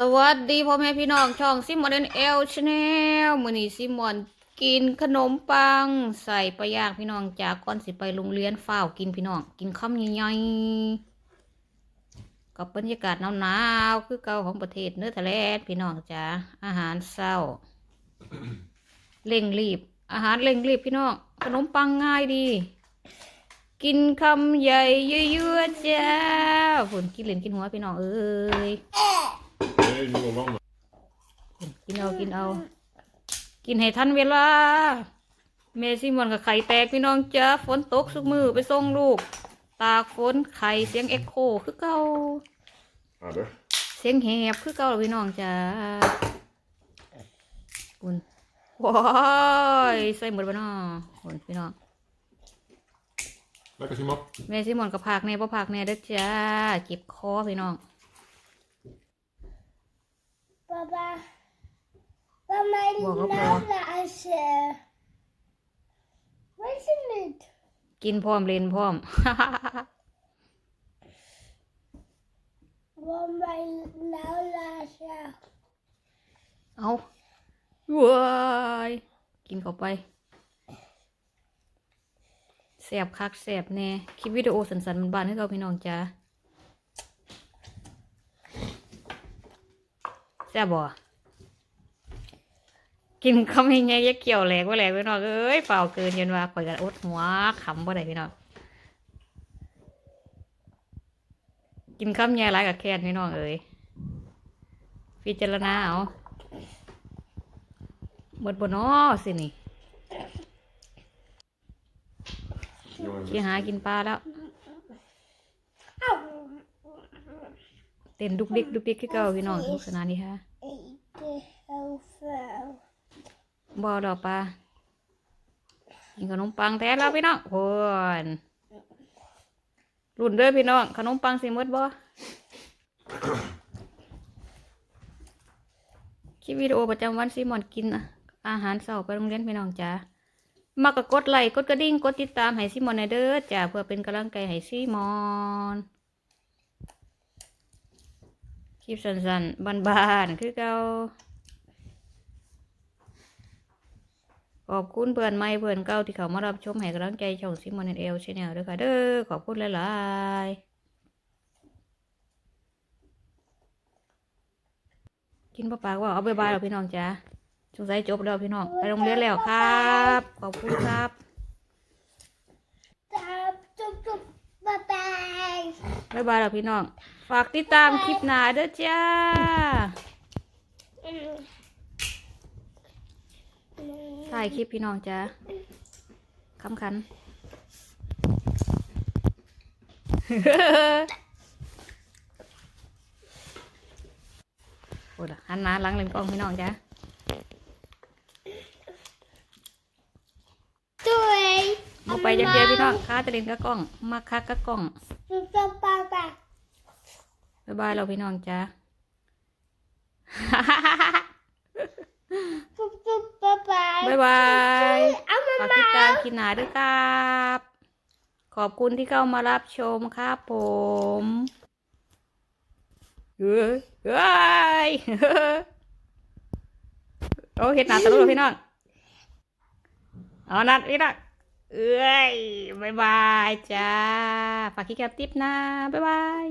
สวัสดีพ่อแม่พี่น้องช่องซิมอนเอลชาแนลมือนี้ซิมอนกินขนมปัง ใส่ปลาย่างพี่น้องจากก่อนสิไปโรงเรียนฝ้าวกินพี่น้อง กินข้าวใหญ่ๆกับบรรยากาศหนาวๆคือเก่าของประเทศเนื้อทะเลพี่น้องจ้าอาหารเศร้าเร่งรีบ อาหารเร่งรีบพี่น้องขนมปังง่ายดี กินคำใหญ่เยอะๆจ้าฝนกินเหรียญกินหัวพี่น้องเอ้ย กินเอากินเอา กินให้ทันเวลาเมซิมอนกับไข่แตกพี่น้องจ้าฝนตกสุกมือไปส่งลูก ตากฝนไข่เสียงเอ็กโคคือเก่าเสียงแหบคือเก่าพี่น้องจ้าคุณว้ายใส่หมดบ้านอคุณพี่น้อง Lekker, Simon. เมซิมอนกับผักแน่พ่ผักแน่เด้อจ้าเจ็บคอพี่น้อง Papa, maar mijn Wacht op, nana is. eh, Weet je niet? กินพร้อมเล่นพร้อม Wat mijn nana is. eh, เอาว้ายกินเข้าไปแสบคักแสบแน่ คลิปวิดีโอสันๆบานๆให้เราพี่น้องจ้า แซ่บบ่กินคำยังไงยะเกี่ยวแหลกว่าแหลกพี่น้องเอ้ยเปล่าเกินยันว่าข่อยกันอดหัวขำบ่ได้พี่น้องกินคำใหญ่หลายกับแคนพี่น้องเอ้ยพิจารณาเอาหมดบนนอสินี่ Jongens, ที่หากินปลาแล้ว เต้นดุกดิกดุกดิกคือเก่าพี่น้องสนุกสนานดีฮะบ่ดอกปลากินขนมปังแท้แล้วพี่น้องโอ้นรุ่นเด้อพี่น้องขนมปังสิมดบ่คลิปวิดีโอประจำวันซีมอนกินอาหารเช้าไปโรงเรียนพี่น้องจ้ามักกดไลค์กดกระดิ่งกดติดตามให้ซีมอนในเด้อจ้าเพื่อเป็นกำลังใจให้ซีมอน คลิปสั้นๆบานๆคือเก่าขอบคุณเพื่อนใหม่เพื่อนเก่าที่เขามารับชมให้กำลังใจช่องซิมอนเอลชแนลด้วยค่ะเด้อขอบคุณหลายๆกินปะปากว่าเอาบายบายแล้วพี่น้องจ้าสงสัยจบแล้วพี่น้องไปโรงเรียนแล้วครับ ขอบคุณครับ Tap, tup, tup. Bye bye. บายบายแล้วพี่น้อง ฝากติดตามคลิปหน้าเด้อจ้า ถ่ายคลิปพี่น้องจ้าคำคัน โอ้ละหันหน้าหลังเล่นกล้องพี่น้องจ้า Doei. เอาไปจังเดียวพี่น้องค้าจะเล่นกับกล้อง มาคักกับกล้อง Tup, tup, papa. บ๊ายบายเราพี่น้องจ้า Tup, tup, papa. บ๊ายบาย Doei, ฝาก allemaal. ติดตามคลิปหนาด้วยครับ ขอบคุณที่เข้ามารับชมครับผมเฮ้ยเฮ้ยโอ้เห็ดหนาตลกเลพี่น้องเอานัดพี่น้องเอ้ยบายบายจ้าฝากคลิปแคปติ๊บนะบายบาย